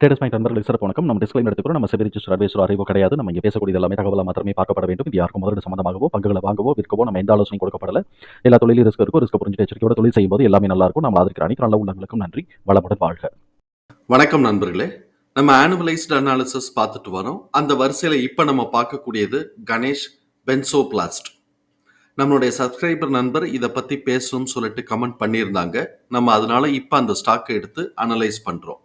Traders point நண்பர்களுக்கு சிறப்பு வணக்கம். நம்ம டிஸ்கிளைம் எடுத்துக்கிறோம் நம்ம செபி ரிஜிஸ்டர் அட்வைசர் அறிவோ கிடையாது. நம்ம இங்கே பேசக்கூடிய எல்லாமே தகவலாக மாத்திரமே பார்க்கப்பட வேண்டும். இது யாருக்கும் முதலீடு சம்பந்தமாகவோ பங்குகளை வாங்கவோ விற்கவோ நம்ம எந்த ஆலோசனை கொடுக்கப்படல. எல்லா தொழிலும் ரிஸ்க் இருக்கும் ரிஸ்க் புரிஞ்சு எச்சரிக்கையோட தொழில் செய்யும்போது எல்லாமே நல்லா இருக்கும். நம்ம ஆதரிக்கிற அனைத்து நல்ல உள்ளங்களுக்கும் நன்றி. வளமுடன் வாழ்க. வணக்கம் நண்பர்களே. நம்ம ஆனுவலைஸ்டு அனாலிசிஸ் பார்த்துட்டு வரோம். அந்த வரிசையில் இப்போ நம்ம பார்க்கக்கூடியது கணேஷ் பென்சோபிளாஸ்ட். நம்மளுடைய சப்ஸ்கிரைபர் நண்பர் இதை பற்றி பேசணும்னு சொல்லிட்டு கமெண்ட் பண்ணியிருந்தாங்க. நம்ம அதனால இப்போ அந்த ஸ்டாக்கை எடுத்து அனலைஸ் பண்ணுறோம்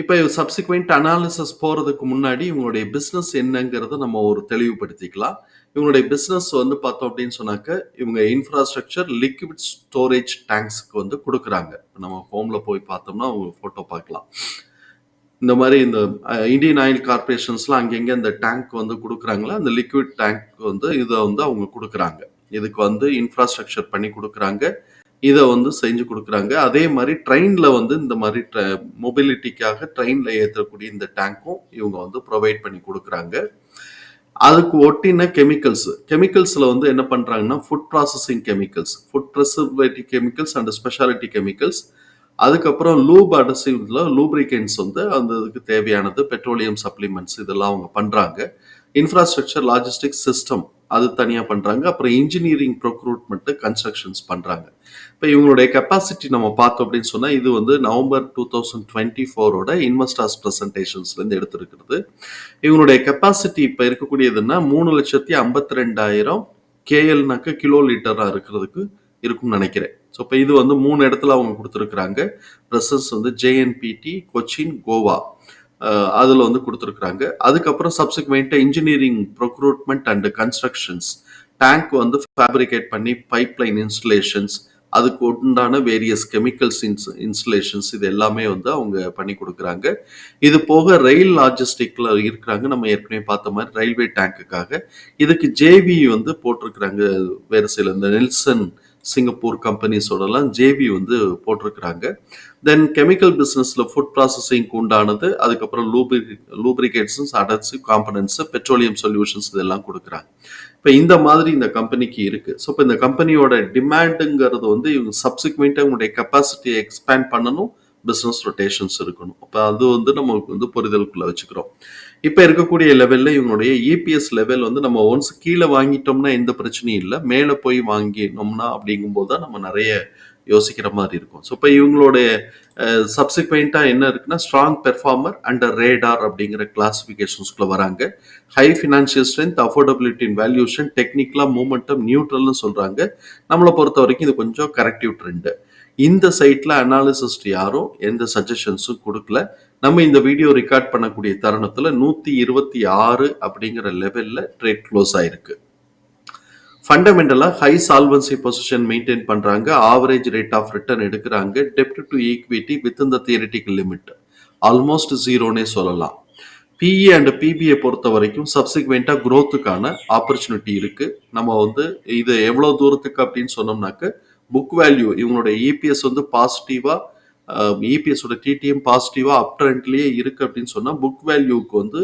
இப்போ சப்சிக்வெண்ட் அனாலிசிஸ் போகிறதுக்கு முன்னாடி இவங்களுடைய பிஸ்னஸ் என்னங்கிறத நம்ம ஒரு தெளிவுபடுத்திக்கலாம். இவங்களுடைய பிஸ்னஸ் வந்து பார்த்தோம் அப்படின்னு சொன்னாக்க இவங்க இன்ஃப்ராஸ்ட்ரக்சர் லிக்விட் ஸ்டோரேஜ் டேங்க்ஸ்க்கு வந்து கொடுக்குறாங்க. நம்ம ஹோமில் போய் பார்த்தோம்னா அவங்க ஃபோட்டோ பார்க்கலாம். இந்த மாதிரி இந்த இந்தியன் ஆயில் கார்பரேஷன்ஸ்லாம் அங்கங்கே இந்த டேங்க் வந்து கொடுக்குறாங்களா? அந்த லிக்விட் டேங்க் வந்து இதை வந்து அவங்க கொடுக்குறாங்க. இதுக்கு வந்து இன்ஃப்ராஸ்ட்ரக்சர் பண்ணி கொடுக்குறாங்க. இதை வந்து செஞ்சு கொடுக்குறாங்க. அதே மாதிரி ட்ரெயினில் வந்து இந்த மாதிரி மொபிலிட்டிக்காக ட்ரெயினில் ஏற்றக்கூடிய இந்த டேங்க்கும் இவங்க வந்து ப்ரொவைட் பண்ணி கொடுக்குறாங்க. அதுக்கு ஒட்டின கெமிக்கல்ஸ் கெமிக்கல்ஸில் வந்து என்ன பண்ணுறாங்கன்னா food processing chemicals food preservative chemicals and speciality chemicals. அதுக்கப்புறம் லூப் அடசிவ்ல லூப்ரிகன்ஸ் வந்து அந்த இதுக்கு தேவையானது பெட்ரோலியம் சப்ளிமெண்ட்ஸ் இதெல்லாம் அவங்க பண்ணுறாங்க இன்ஃப்ராஸ்ட்ரக்சர் லாஜிஸ்டிக்ஸ் சிஸ்டம் அது தனியாக பண்ணுறாங்க அப்புறம் இன்ஜினியரிங் ப்ரொக்ரூட்மெண்ட்டு கன்ஸ்ட்ரக்ஷன்ஸ் பண்ணுறாங்க இப்போ இவங்களுடைய கெப்பாசிட்டி நம்ம பார்த்தோம் அப்படின்னு சொன்னால் இது வந்து நவம்பர் டூ தௌசண்ட் டுவெண்ட்டி ஃபோரோட இன்வெஸ்டர்ஸ் ப்ரெசன்டேஷன்ஸ்லேருந்து எடுத்திருக்கிறது. இவங்களுடைய கெப்பாசிட்டி இப்போ இருக்கக்கூடியதுன்னா மூணு லட்சத்தி ஐம்பத்தி ரெண்டாயிரம் கேஎல்னாக்க கிலோ லிட்டராக இருக்கிறதுக்கு இருக்கும்னு நினைக்கிறேன். ஸோ இப்போ இது வந்து மூணு இடத்துல அவங்க கொடுத்துருக்குறாங்க. ப்ரெசன்ஸ் வந்து ஜேஎன்பிடி கொச்சின் கோவா அதில் வந்து கொடுத்துருக்குறாங்க. அதுக்கப்புறம் சப்சிக்வெண்ட்டாக engineering procurement and constructions tank வந்து ஃபேப்ரிகேட் பண்ணி பைப்லைன் இன்ஸ்டலேஷன்ஸ் அதுக்கு உண்டான வேரியஸ் கெமிக்கல்ஸ் இன்ஸ் இன்ஸ்டலேஷன்ஸ் இது எல்லாமே வந்து அவங்க பண்ணி கொடுக்குறாங்க. இது போக ரயில் லாஜிஸ்டிக்கில் இருக்கிறாங்க. நம்ம ஏற்கனவே பார்த்த மாதிரி ரயில்வே டேங்க்குக்காக இதுக்கு ஜேவி வந்து போட்டிருக்கிறாங்க வேறு சில இந்த நெல்சன் சிங்கப்பூர் கம்பெனிஸோடலாம் ஜேவி வந்து போட்டிருக்கிறாங்க. தென் கெமிக்கல் பிஸ்னஸில் ஃபுட் ப்ராசஸிங்க்கு உண்டானது அதுக்கப்புறம் லூப்ரி lubricates adhesive components petroleum solutions இதெல்லாம் கொடுக்குறாங்க. இப்போ இந்த மாதிரி இந்த கம்பெனிக்கு இருக்குது ஸோ இப்போ இந்த கம்பெனியோட டிமாண்டுங்கிறது வந்து இவங்க சப்சிக்வெண்ட்டாக உங்களுடைய கெப்பாசிட்டியை எக்ஸ்பேண்ட் பண்ணணும் பிஸ்னஸ் ரொட்டேஷன்ஸ் இருக்கணும். அப்போ அது வந்து நம்மளுக்கு வந்து புரிதலுக்குள்ளே வச்சுக்கிறோம். இப்போ இருக்கக்கூடிய லெவலில் இவங்களுடைய இபிஎஸ் லெவல் வந்து நம்ம ஒன்ஸ் கீழே வாங்கிட்டோம்னா எந்த பிரச்சனையும் இல்லை. மேலே போய் வாங்கினோம்னா அப்படிங்கும்போது தான் நம்ம நிறைய யோசிக்கிற மாதிரி இருக்கும். ஸோ இப்போ இவங்களுடைய சப்சிக்வெண்ட்டாக என்ன இருக்குன்னா ஸ்ட்ராங் பெர்ஃபார்மர் அண்டர் ரேடார் அப்படிங்கிற கிளாஸிஃபிகேஷன்ஸ்குள்ளே வராங்க. High financial strength affordability in valuation டெக்னிக்கலாக மூமெண்டம் நியூட்ரல்னு சொல்கிறாங்க நம்மளை பொறுத்த வரைக்கும் இது கொஞ்சம் கரெக்டிவ் ட்ரெண்டு இந்த சைட்டில் அனாலிசிஸ்ட் யாரும் எந்த சஜஷன்ஸும் கொடுக்கல. நம்ம இந்த வீடியோ ரெக்கார்ட் பண்ணக்கூடிய தருணத்தில் நூற்றி இருபத்தி ஆறு அப்படிங்கிற லெவலில் ட்ரேட் க்ளோஸ் ஆயிருக்கு. ஃபண்டமெண்டலாக ஹை சால்வன்சி பொசிஷன் மெயின்டைன் பண்ணுறாங்க ஆவரேஜ் ரேட் ஆஃப் ரிட்டர்ன் எடுக்கிறாங்க. டெப்ட் டு ஈக்விட்டி வித் இந்த தியரிட்டிக்கல் லிமிட் ஆல்மோஸ்ட் ஜீரோனே சொல்லலாம். பிஇ அண்ட் பிபிஐ பொறுத்த வரைக்கும் சப்சிக்வெண்ட்டாக க்ரோத்துக்கான ஆப்பர்ச்சுனிட்டி இருக்குது நம்ம வந்து இது எவ்வளோ தூரத்துக்கு அப்படின்னு சொன்னோம்னாக்க புக் வேல்யூ இவங்களுடைய இபிஎஸ் வந்து பாசிட்டிவாக இபிஎஸோட டிடிஎம் பாசிட்டிவாக அப் ட்ரெண்ட்லேயே இருக்குது அப்படின்னு சொன்னால் புக் வேல்யூக்கு வந்து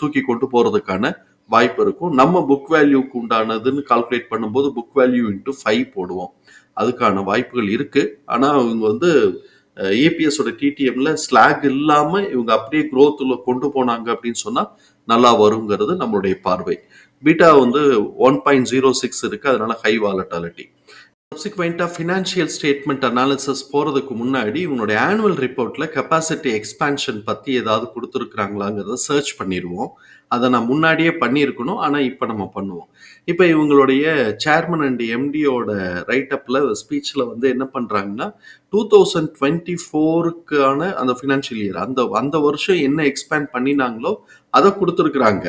தூக்கி கொண்டு போகிறதுக்கான வாய்ப்பு இருக்கும். நம்ம புக் வேல்யூக்கு உண்டானதுன்னு கால்குலேட் பண்ணும்போது புக் வேல்யூ இன்ட்டு ஃபைவ் போடுவோம். அதுக்கான வாய்ப்புகள் இருக்கு. ஆனால் இவங்க வந்து ஏபிஎஸோட டிடிஎம்ல ஸ்லாக் இல்லாம இவங்க அப்படியே growthல கொண்டு போனாங்க அப்படின்னு சொன்னா நல்லா வருங்கிறது நம்மளுடைய பார்வை. பீட்டா வந்து ஒன் பாயிண்ட் ஜீரோ சிக்ஸ் இருக்கு. அதனால ஹை வாலட்டாலிட்டி சப்சிக்வெண்ட்டாக ஃபினான்ஷியல் ஸ்டேட்மெண்ட் அனாலிசிஸ் போகிறதுக்கு முன்னாடி இவனுடைய ஆனுவல் ரிப்போர்ட்டில் கெப்பாசிட்டி எக்ஸ்பான்ஷன் பற்றி ஏதாவது கொடுத்துருக்குறாங்களாங்கிறத சர்ச் பண்ணிடுவோம் அதை நான் முன்னாடியே பண்ணியிருக்கணும் ஆனால் இப்போ நம்ம பண்ணுவோம். இப்போ இவங்களுடைய சேர்மன் அண்ட் எம்டியோட ரைட்டப்பில் ஸ்பீச்சில் வந்து என்ன பண்ணுறாங்கன்னா டூ தௌசண்ட் டுவெண்ட்டி ஃபோருக்கான அந்த ஃபினான்ஷியல் இயர் அந்த அந்த வருஷம் என்ன எக்ஸ்பேண்ட் பண்ணினாங்களோ அதை கொடுத்துருக்குறாங்க.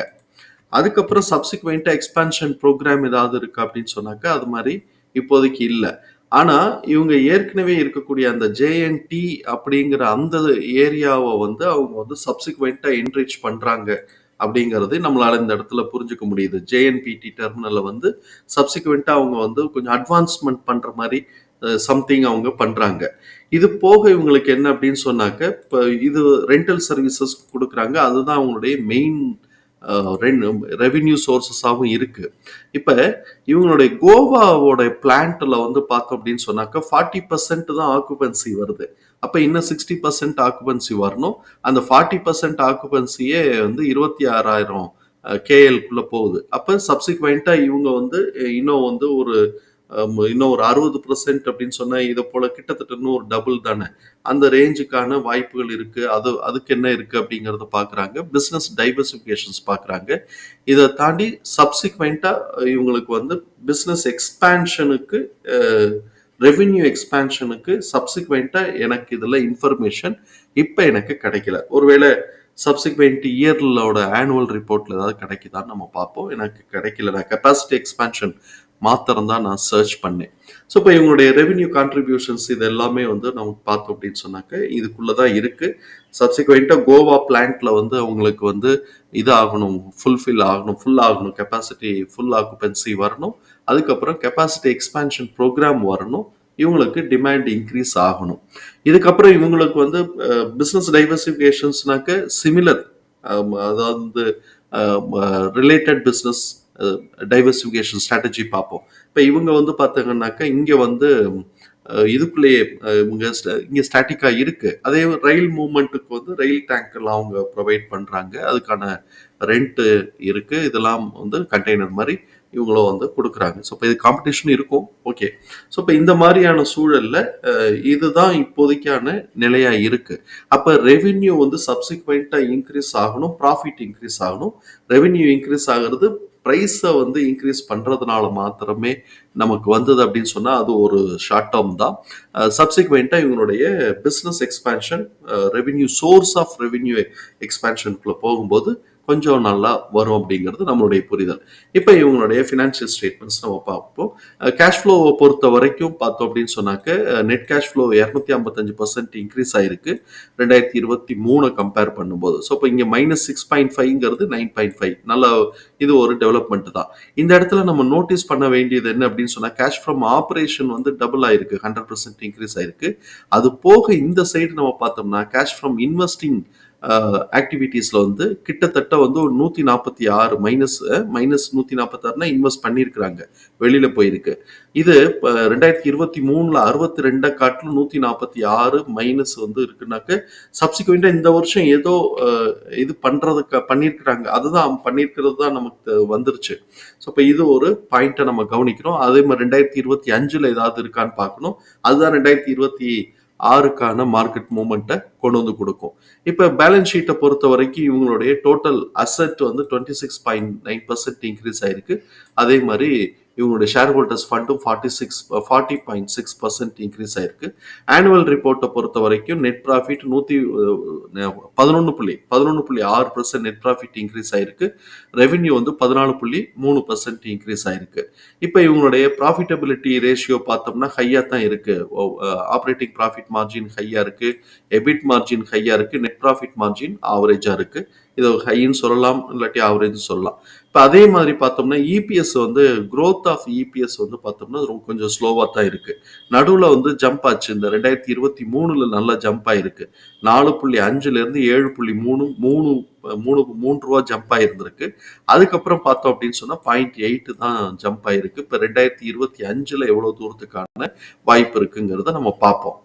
அதுக்கப்புறம் சப்சிக்வெண்ட்டாக எக்ஸ்பான்ஷன் ப்ரோக்ராம் ஏதாவது இருக்கா அப்படின்னு சொன்னாக்கா அது மாதிரி இப்போதைக்கு இல்லை. ஆனால் இவங்க ஏற்கனவே இருக்கக்கூடிய அந்த ஜேஎன்டி அப்படிங்கிற அந்த ஏரியாவை வந்து அவங்க வந்து சப்சிக்வெண்ட்டாக என்ரிச் பண்ணுறாங்க அப்படிங்கிறது நம்மளால இந்த இடத்துல புரிஞ்சுக்க முடியுது. ஜேஎன்பிடி டெர்மினலை வந்து சப்சிக்வெண்ட்டாக அவங்க வந்து கொஞ்சம் அட்வான்ஸ்மெண்ட் பண்ணுற மாதிரி சம்திங் அவங்க பண்ணுறாங்க இது போக இவங்களுக்கு என்ன அப்படின்னு சொன்னாக்க இப்போ இது ரெண்டல் சர்வீசஸ் கொடுக்குறாங்க. அதுதான் அவங்களுடைய மெயின் ரெண்டு ரெவின்யூ சோர்சஸாகவும் இருக்குது இப்போ இவங்களுடைய கோவாவோட பிளான்ட்டில் வந்து பார்த்தோம் அப்படின்னு சொன்னாக்கா ஃபார்ட்டி பர்சன்ட் தான் ஆக்குபென்சி வருது. அப்போ இன்னும் சிக்ஸ்டி பர்சன்ட் ஆக்குபென்சி வரணும். அந்த ஃபார்ட்டி பர்சன்ட் ஆக்குபென்சியே வந்து இருபத்தி ஆறாயிரம் கேஎல்குள்ளே போகுது. அப்போ சப்சிக்வெண்ட்டாக இவங்க வந்து இன்னும் வந்து ஒரு இன்னும் ஒரு அறுபது பர்சன்ட் அப்படின்னு சொன்னால் இதை போல் கிட்டத்தட்ட இன்னும் ஒரு டபுள் தானே. அந்த ரேஞ்சுக்கான வாய்ப்புகள் இருக்குது அது அதுக்கு என்ன இருக்குது அப்படிங்கிறத பார்க்குறாங்க பிஸ்னஸ் டைவர்சிஃபிகேஷன்ஸ் பார்க்குறாங்க இதை தாண்டி சப்சிக்வெண்ட்டாக இவங்களுக்கு வந்து பிஸ்னஸ் எக்ஸ்பேன்ஷனுக்கு ரெவென்யூ எக்ஸ்பேன்ஷனுக்கு சப்சிக்வெண்ட்டாக எனக்கு இதில் இன்ஃபர்மேஷன் இப்போ எனக்கு கிடைக்கல. ஒருவேளை சப்சிக்வெண்ட் இயர்லோட ஆனுவல் ரிப்போர்ட்ல ஏதாவது கிடைக்குதான்னு நம்ம பார்ப்போம். எனக்கு கிடைக்கல நான் கெப்பாசிட்டி எக்ஸ்பேன்ஷன் மாத்திரம் தான் நான் சர்ச் பண்ணேன். ஸோ இப்போ இவங்களுடைய ரெவென்யூ கான்ட்ரிபியூஷன்ஸ் இது எல்லாமே வந்து நம்ம பார்த்தோம் அப்படின்னு சொன்னாக்க இதுக்குள்ளே தான் இருக்குது சப்சிக்வெண்ட்டாக கோவா பிளான்ட்டில் வந்து அவங்களுக்கு வந்து இது ஆகணும் ஃபுல்ஃபில் ஆகணும் ஃபுல் ஆகணும் கெப்பாசிட்டி ஃபுல் ஆக்குபென்சி வரணும். அதுக்கப்புறம் கெப்பாசிட்டி எக்ஸ்பேன்ஷன் ப்ரோக்ராம் வரணும். இவங்களுக்கு டிமாண்ட் இன்க்ரீஸ் ஆகணும். இதுக்கப்புறம் இவங்களுக்கு வந்து பிஸ்னஸ் டைவர்சிஃபிகேஷன்ஸ்னாக்க சிமிலர் அதாவது ரிலேட்டட் பிஸ்னஸ் டைவர்சிஃபிகேஷன் ஸ்ட்ராட்டஜி பார்ப்போம். இப்போ இவங்க வந்து பார்த்தாங்கன்னாக்கா இங்கே வந்து இதுக்குள்ளேயே இவங்க இங்கே ஸ்டாட்டிக்காக இருக்குது அதே ரயில் மூமெண்ட்டுக்கு வந்து ரயில் டேங்கெல்லாம் அவங்க ப்ரொவைட் பண்ணுறாங்க அதுக்கான ரெண்ட்டு இருக்குது இதெல்லாம் வந்து கண்டெய்னர் மாதிரி இவங்களும் வந்து கொடுக்குறாங்க. ஸோ இப்போ இது காம்படிஷன் இருக்கும். ஓகே ஸோ இப்போ இந்த மாதிரியான சூழலில் இதுதான் இப்போதைக்கான நிலையாக இருக்குது அப்போ ரெவென்யூ வந்து சப்சிக்வெண்ட்டாக இன்க்ரீஸ் ஆகணும். ப்ராஃபிட் இன்க்ரீஸ் ஆகணும். ரெவென்யூ இன்க்ரீஸ் ஆகிறது ப்ரைஸை வந்து இன்க்ரீஸ் பண்ணுறதுனால மாத்திரமே நமக்கு வந்தது அப்படின்னு சொன்னால் அது ஒரு ஷார்ட் டேர்ம் தான். சப்சிக்வெண்ட்டாக இவங்களுடைய business expansion revenue source of revenue எக்ஸ்பேன்ஷனுக்குள்ளே போகும்போது கொஞ்சம் நல்லா வரும் அப்படிங்கிறது நம்மளுடைய புரிதல். இப்போ இவங்களுடைய ஃபினான்ஷியல் ஸ்டேட்மெண்ட்ஸ் நம்ம பார்ப்போம். கேஷ் ஃப்ளோவை பொறுத்த வரைக்கும் பார்த்தோம் அப்படின்னு சொன்னாக்க நெட் கேஷ் ஃப்ளோ இரநூத்தி ஐம்பத்தஞ்சு பர்சன்ட் இன்க்ரீஸ் ஆயிருக்கு. ரெண்டாயிரத்தி இருபத்தி மூணு கம்பேர் பண்ணும்போது. ஸோ இப்போ இங்கே மைனஸ் சிக்ஸ் பாயிண்ட் ஃபைவ்ங்கிறது நைன் பாயிண்ட் ஃபைவ் நல்ல இது ஒரு டெவலப்மெண்ட் தான். இந்த இடத்துல நம்ம நோட்டீஸ் பண்ண வேண்டியது என்ன அப்படின்னு சொன்னால் கேஷ் ஃப்ரம் ஆப்ரேஷன் வந்து டபுள் ஆயிருக்கு. ஹண்ட்ரட் பர்சன்ட் இன்க்ரீஸ் ஆயிருக்கு. அது போக இந்த சைடு நம்ம பார்த்தோம்னா கேஷ் ஃப்ரம் இன்வெஸ்டிங் ஆக்டிவிட்டீஸில் வந்து கிட்டத்தட்ட வந்து ஒரு நூற்றி நாற்பத்தி ஆறு மைனஸ் மைனஸ் நூற்றி நாற்பத்தாறுனா இன்வெஸ்ட் பண்ணியிருக்கிறாங்க வெளியில் போயிருக்கு. இது இப்போ ரெண்டாயிரத்தி இருபத்தி மூணில் அறுபத்தி ரெண்டை காட்டிலும் நூற்றி நாற்பத்தி ஆறு மைனஸ் வந்து இருக்குனாக்க சப்சிக்வெண்ட்டாக இந்த வருஷம் ஏதோ இது பண்ணுறதுக்கு பண்ணியிருக்கிறாங்க அதுதான் பண்ணியிருக்கிறது தான் நமக்கு வந்துருச்சு. ஸோ இப்போ இது ஒரு பாயிண்ட்டை நம்ம கவனிக்கிறோம். அதே மாதிரி ரெண்டாயிரத்தி இருபத்தி அஞ்சில் ஏதாவது இருக்கான்னு பார்க்கணும். அதுதான் ரெண்டாயிரத்தி இருபத்தி ஆறுக்கான மார்க்கெட் மூமெண்ட்டை கொண்டு வந்து கொடுக்கும். இப்போ பேலன்ஸ் ஷீட்டை பொறுத்த வரைக்கும் இவங்களுடைய டோட்டல் அசெட் வந்து twenty six point nine percent increase ஆயிருக்கு. அதே மாதிரி இவங்களுடைய shareholders ஃபண்டும் forty six forty point six percent increase ஆயிருக்கு. ஆனுவல் ரிப்போர்ட்டை பொறுத்த வரைக்கும் நெட் ப்ராஃபிட் நூற்றி பதினொன்று புள்ளி பதினொன்று புள்ளி ஆறு பர்சன்ட் நெட் ப்ராஃபிட் இன்க்ரீஸ் ஆயிருக்கு. ரெவென்யூ வந்து பதினாலு புள்ளி மூணு பர்சன்ட் இன்க்ரீஸ் ஆயிருக்கு. இப்போ இவங்களுடைய ப்ராஃபிட்டபிலிட்டி ரேஷியோ பார்த்தோம்னா ஹையாக தான் இருக்கு. ஆப்ரேட்டிங் ப்ராஃபிட் மார்ஜின் ஹையாக இருக்கு. எபிட் மார்ஜின் ஹையாக இருக்கு. நெட் ப்ராஃபிட் மார்ஜின் ஆவரேஜாக இருக்கு. இதை ஹைன்னு சொல்லலாம் இல்லாட்டி ஆவரேஜ் சொல்லலாம். இப்போ அதே மாதிரி பார்த்தோம்னா இபிஎஸ் வந்து க்ரோத் ஆஃப் இபிஎஸ் வந்து பார்த்தோம்னா ரொம்ப கொஞ்சம் ஸ்லோவாக தான் இருக்கு. நடுவில் வந்து ஜம்ப் ஆச்சு. இந்த ரெண்டாயிரத்தி இருபத்தி மூணுல நல்லா ஜம்ப் ஆகிருக்கு நாலு புள்ளி அஞ்சுல இருந்து ஏழு புள்ளி மூணு மூணு மூணு மூன்று ரூபா ஜம்ப் ஆகிருந்திருக்கு அதுக்கப்புறம் பார்த்தோம் அப்படின்னு சொன்னால் பாயிண்ட் எயிட்டு தான் ஜம்ப் ஆகிருக்கு இப்போ ரெண்டாயிரத்தி இருபத்தி அஞ்சில் எவ்வளவு தூரத்துக்கான வாய்ப்பு இருக்குங்கிறத நம்ம பார்ப்போம்.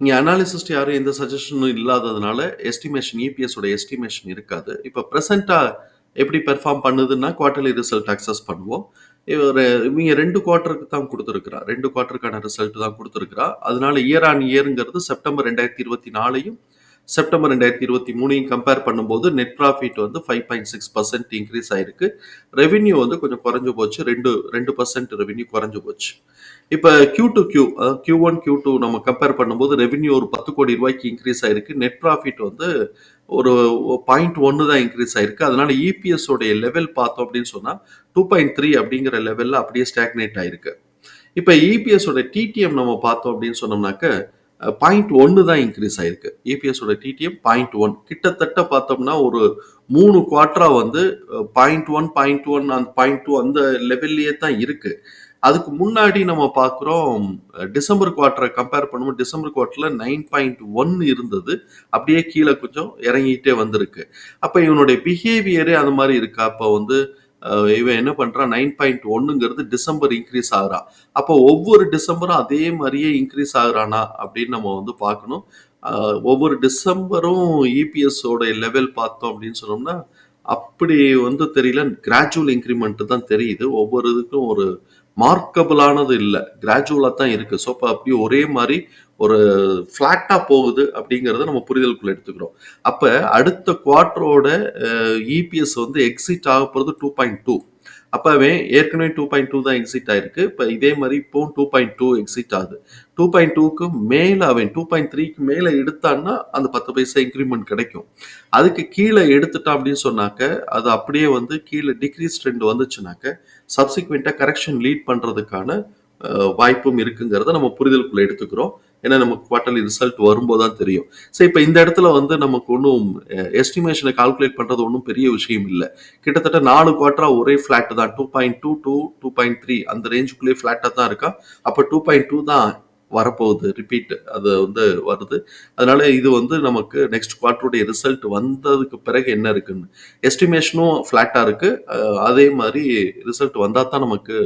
இங்கே அனாலிசிஸ்ட் யாரும் எந்த சஜஷனும் இல்லாததுனால எஸ்டிமேஷன் இபிஎஸோட எஸ்டிமேஷன் இருக்காது. இப்போ ப்ரெசண்ட்டாக எப்படி பெர்ஃபார்ம் பண்ணுதுன்னா குவார்டர்லி ரிசல்ட் அக்சஸ் பண்ணுவோம். இவர் இவங்க ரெண்டு குவார்ட்டருக்கு தான் கொடுத்துருக்குறா. ரெண்டு குவார்ட்டருக்கான ரிசல்ட் தான் கொடுத்துருக்குறா. அதனால இயர் ஆன் இயருங்கிறது செப்டம்பர் ரெண்டாயிரத்தி இருபத்தி நாலையும் செப்டம்பர் ரெண்டாயிரத்தி இருபத்தி மூணையும் கம்பேர் பண்ணும்போது நெட் ப்ராஃபிட் வந்து five point six percent increase ஆயிருக்கு. ரெவென்யூ வந்து கொஞ்சம் குறைஞ்சு போச்சு. ரெண்டு ரெண்டு பர்சன்ட் ரெவென்யூ குறைஞ்சு போச்சு. இப்போ கியூ டு கியூ அதாவது கியூ ஒன் கியூ டூ நம்ம கம்பேர் பண்ணும்போது ரெவென்யூ ஒரு பத்து கோடி ரூபாய்க்கு இன்க்ரீஸ் ஆயிருக்கு. நெட் ப்ராஃபிட் வந்து ஒரு பாயிண்ட் ஒன்று தான் இன்க்ரீஸ் ஆயிருக்கு. அதனால இபிஎஸ் உடைய லெவல் பார்த்தோம் அப்படின்னு சொன்னால் டூ பாயிண்ட் த்ரீ அப்படிங்கிற லெவலில் அப்படியே ஸ்டாக்னேட் ஆயிருக்கு. இப்போ இபிஎஸ் உடைய டிடிஎம் நம்ம பார்த்தோம் அப்படின்னு சொன்னோம்னாக்க பாயிண்ட் ஒன்று தான் இன்க்ரீஸ் ஆயிருக்கு. இபிஎஸ் உடைய டிடிஎம் பாயிண்ட் ஒன் கிட்டத்தட்ட பார்த்தோம்னா ஒரு மூணு குவார்ட்டராக வந்து பாயிண்ட் ஒன் பாயிண்ட் ஒன் அந்த பாயிண்ட் டூ அந்த லெவல்லையே தான் இருக்குது அதுக்கு முன்னாடி நம்ம பார்க்குறோம் டிசம்பர் குவார்ட்டரை கம்பேர் பண்ணும்போது டிசம்பர் குவார்ட்டரில் நைன் பாயிண்ட் ஒன் இருந்தது. அப்படியே கீழே கொஞ்சம் இறங்கிட்டே வந்திருக்கு. அப்போ இவனுடைய பிஹேவியரே அந்த மாதிரி இருக்கா? அப்போ வந்து இவன் என்ன பண்ணுறான் நைன் பாயிண்ட் ஒன்னுங்கிறது டிசம்பர் இன்க்ரீஸ் ஆகுறான் அப்போ ஒவ்வொரு டிசம்பரும் அதே மாதிரியே இன்க்ரீஸ் ஆகுறானா அப்படின்னு நம்ம வந்து பார்க்கணும். ஒவ்வொரு டிசம்பரும் இபிஎஸ் லெவல் பார்த்தோம் அப்படின்னு சொன்னோம்னா அப்படி வந்து தெரியல. கிராஜுவல் இன்க்ரிமெண்ட் தான் தெரியுது. ஒவ்வொரு இதுக்கும் ஒரு மார்க்கபிளானது இல்லை. கிராஜுவலாக தான் இருக்குது ஸோ அப்போ அப்படியே ஒரே மாதிரி ஒரு ஃப்ளாட்டாக போகுது அப்படிங்கிறத நம்ம புரிதலுக்குள்ள எடுத்துக்கிறோம். அப்போ அடுத்த குவார்ட்டரோட இபிஎஸ் வந்து எக்ஸிட் ஆக போகிறது டூ பாயிண்ட் டூ அப்போ அவன் ஏற்கனவே டூ பாயிண்ட் டூ தான் எக்ஸிட் ஆயிருக்கு. இப்போ இதே மாதிரி இப்போ டூ பாயிண்ட் டூ எக்ஸிட் ஆகுது. டூ பாயிண்ட் டூக்கு மேலே அவன் டூ பாயிண்ட் த்ரீக்கு மேலே எடுத்தான்னா அந்த பத்து பைசா இன்க்ரிமெண்ட் கிடைக்கும். அதுக்கு கீழே எடுத்துட்டான் அப்படின்னு சொன்னாக்க அது அப்படியே வந்து கீழே டிக்ரீஸ் ட்ரெண்ட் வந்துச்சுனாக்க சப்சிக்வெண்ட்டாக கரெக்ஷன் லீட் பண்ணுறதுக்கான வாய்ப்பும் இருக்குங்கிறத நம்ம புரிதலுக்குள்ளே எடுத்துக்கிறோம். ஏன்னா நமக்கு குவார்டர்லி ரிசல்ட் வரும்போது தான் தெரியும். ஸோ இப்போ இந்த இடத்துல வந்து நமக்கு ஒன்றும் எஸ்டிமேஷனை கால்குலேட் பண்ணுறது ஒன்றும் பெரிய விஷயம் இல்லை. கிட்டத்தட்ட நாலு குவார்டரா ஒரே ஃப்ளாட் தான். Two point two two two point three அந்த ரேஞ்சுக்குள்ளேயே ஃப்ளாட்டாக தான் இருக்கா? அப்போ டூ பாயிண்ட் டூ தான் வரப்போகுது. ரிப்பீட் அது வந்து வருது. அதனால இது வந்து நமக்கு நெக்ஸ்ட் குவார்டருடைய ரிசல்ட் வந்ததுக்கு பிறகு என்ன இருக்குன்னு. எஸ்டிமேஷனும் ஃப்ளாட்டாக இருக்கு. அதே மாதிரி ரிசல்ட் வந்தால் தான் நமக்கு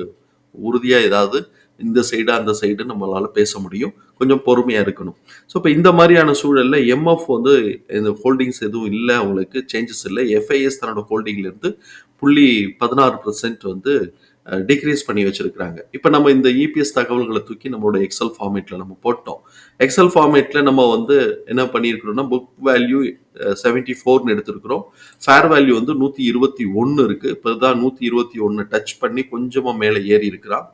உறுதியாக ஏதாவது இந்த சைடு அந்த சைடு நம்மளால பேச முடியும். கொஞ்சம் பொறுமையாக இருக்கணும். ஸோ இப்போ இந்த மாதிரியான சூழலில் எம்எஃப் வந்து இந்த ஹோல்டிங்ஸ் எதுவும் இல்லை அவங்களுக்கு சேஞ்சஸ் இல்லை. எஃப்ஐஎஸ் தன்னோட ஹோல்டிங்லேருந்து புள்ளி பதினாறு பர்சன்ட் வந்து டிக்ரீஸ் பண்ணி வச்சிருக்கிறாங்க. இப்போ நம்ம இந்த இபிஎஸ் தகவல்களை தூக்கி நம்மளோட எக்ஸல் ஃபார்மேட்டில் நம்ம போட்டோம். எக்ஸல் ஃபார்மேட்டில் நம்ம வந்து என்ன பண்ணியிருக்கிறோம்னா புக் வேல்யூ செவன்ட்டி ஃபோர்னு எடுத்திருக்கிறோம். ஃபேர் வேல்யூ வந்து நூற்றி இருபத்தி ஒன்று இருக்குது இப்போ தான் நூற்றி இருபத்தி ஒன்று டச் பண்ணி கொஞ்சமாக மேலே ஏறி இருக்கிறான்.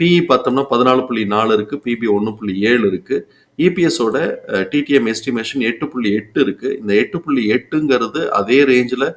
பிஇ பார்த்தோம்னா பதினாலு புள்ளி நாலு இருக்குது பிபி ஒன்று புள்ளி ஏழு இருக்குது இபிஎஸோட டிடிஎம் எஸ்டிமேஷன் எட்டு புள்ளி எட்டு இருக்குது இந்த எட்டு புள்ளி எட்டுங்கிறது அதே ரேஞ்சில்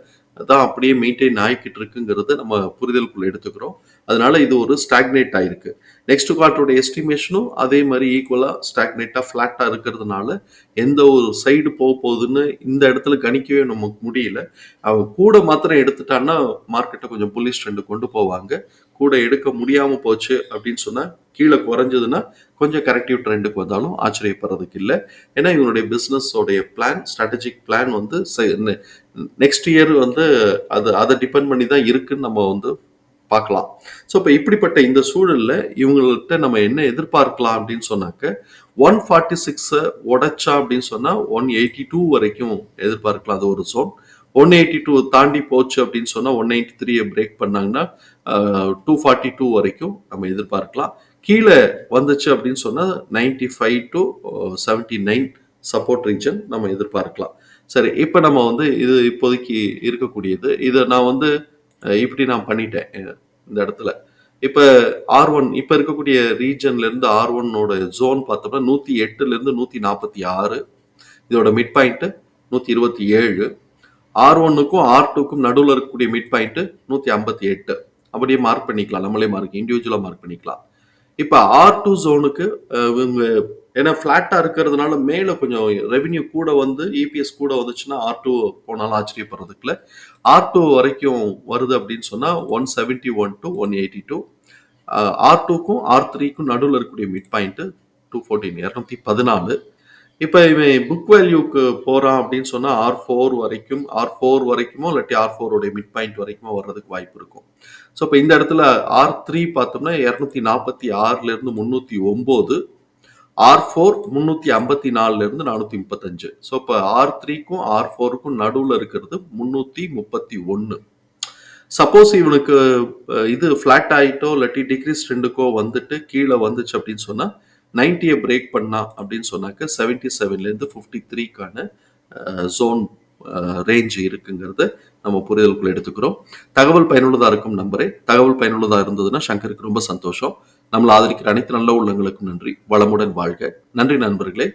தான் அப்படியே மெயின்டைன் ஆகிக்கிட்டு இருக்குங்கிறது நம்ம புரிதலுக்குள்ள எடுத்துக்கிறோம். அதனால இது ஒரு ஸ்டாக்னேட் ஆயிருக்கு. நெக்ஸ்ட் குவார்ட்டரோட எஸ்டிமேஷனும் அதே மாதிரி ஈக்குவலாக ஸ்டாக்னேட்டாக ஃப்ளாட்டாக இருக்கிறதுனால எந்த ஒரு சைடு போக போகுதுன்னு இந்த இடத்துல கணிக்கவே நமக்கு முடியல. அவன் கூட மாத்திரம் எடுத்துட்டான்னா மார்க்கெட்டை கொஞ்சம் புல்லிஷ் ட்ரெண்டு கொண்டு போவாங்க. கூட எடுக்க முடியாமல் போச்சு அப்படின்னு சொன்னால் கீழே குறைஞ்சதுன்னா கொஞ்சம் கரெக்டிவ் ட்ரெண்டுக்கு வந்தாலும் ஆச்சரியப்படுறதுக்கு இல்லை. ஏன்னா இவனுடைய பிஸ்னஸோடைய பிளான் ஸ்ட்ராட்டஜிக் பிளான் வந்து நெக்ஸ்ட் இயர் வந்து அது அதை டிபெண்ட் பண்ணி தான் இருக்குன்னு நம்ம வந்து பார்க்கலாம். ஸோ இப்போ இப்படிப்பட்ட இந்த சூழலில் இவங்கள்ட்ட நம்ம என்ன எதிர்பார்க்கலாம் அப்படின்னு சொன்னாக்க ஒன் ஃபார்ட்டி சிக்ஸை உடைச்சா அப்படின்னு சொன்னால் ஒன் எயிட்டி டூ வரைக்கும் எதிர்பார்க்கலாம். அது ஒரு சோன் ஒன் எயிட்டி டூ தாண்டி போச்சு அப்படின்னு சொன்னால் ஒன் எயிட்டி த்ரீயை பிரேக் பண்ணாங்கன்னா டூ ஃபார்ட்டி டூ வரைக்கும் நம்ம எதிர்பார்க்கலாம். கீழே வந்துச்சு அப்படின்னு சொன்னால் ninety five to seventy nine support region நம்ம எதிர்பார்க்கலாம். சரி இப்போ நம்ம வந்து இது இப்போதைக்கு இருக்கக்கூடியது. இதை நான் வந்து இப்படி நான் பண்ணிட்டேன் இந்த இடத்துல. இப்போ ஆர் ஒன் இப்போ இருக்கக்கூடிய ரீஜன்லேருந்து ஆர் ஒன்னோட ஜோன் பார்த்தோம்னா நூற்றி எட்டுலேருந்து நூற்றி நாற்பத்தி ஆறு. இதோட மிட் பாயிண்ட்டு நூற்றி இருபத்தி ஏழு. ஆர் ஒன்னுக்கும் ஆர் டூக்கும் நடுவில் இருக்கக்கூடிய மிட் பாயிண்ட்டு நூற்றி ஐம்பத்தி எட்டு. அப்படியே மார்க் பண்ணிக்கலாம். நம்மளே மார்க் இண்டிவிஜுவலாக மார்க் பண்ணிக்கலாம். இப்போ ஆர் டூ ஜோனுக்கு இவங்க ஏன்னா ஃப்ளாட்டாக இருக்கிறதுனால மேலே கொஞ்சம் ரெவென்யூ கூட வந்து இபிஎஸ் கூட வந்துச்சுன்னா ஆர் டூ போனாலும் ஆச்சரியப்படுறதுக்குல ஆர் டூ வரைக்கும் வருது அப்படின்னு சொன்னால் one seventy one to one eighty two R டூக்கும் R த்ரீக்கும் நடுவில் இருக்கக்கூடிய மிட் பாயிண்ட்டு டூ ஃபோர்டீன் இரநூத்தி பதினாலு. இப்போ இவன் புக் வேல்யூக்கு போகிறான் அப்படின்னு சொன்னால் ஆர் ஃபோர் வரைக்கும் ஆர் ஃபோர் வரைக்குமோ இல்லாட்டி ஆர் ஃபோருடைய மிட் பாயிண்ட் வரைக்குமோ வர்றதுக்கு வாய்ப்பு இருக்கும். ஸோ இப்போ இந்த இடத்துல ஆர் த்ரீ பார்த்தோம்னா இரநூத்தி நாற்பத்தி ஆறுலேருந்து முந்நூற்றி ஒம்பது ஆர் ஃபோர் முந்நூற்றி ஐம்பத்தி நாலுலேருந்து நானூற்றி முப்பத்தஞ்சு. ஸோ இப்போ ஆர் த்ரீக்கும் ஆர் ஃபோருக்கும் நடுவில் இருக்கிறது முந்நூற்றி முப்பத்தி ஒன்று. சப்போஸ் இவனுக்கு இது ஃப்ளாட் ஆகிட்டோ இல்லாட்டி டிக்ரீஸ் ரெண்டுக்கோ வந்துட்டு கீழே வந்துச்சு அப்படின்னு சொன்னால் நைன்ட்டியை பிரேக் பண்ணா அப்படின்னு சொன்னாக்க செவன்ட்டி செவன்லேருந்து ஃபிஃப்டி த்ரீக்கான ஜோன் ரேஞ்ச் இருக்குங்கிறத நம்ம புரிதலுக்குள்ள எடுத்துக்கிறோம். தகவல் பயனுள்ளதாக இருக்கும் நம்பரே தகவல் பயனுள்ளதாக இருந்ததுன்னா சங்கருக்கு ரொம்ப சந்தோஷம். நம்மளை ஆதரிக்கிற அனைத்து நல்ல உள்ளங்களுக்கும் நன்றி. வளமுடன் வாழ்க. நன்றி நண்பர்களே.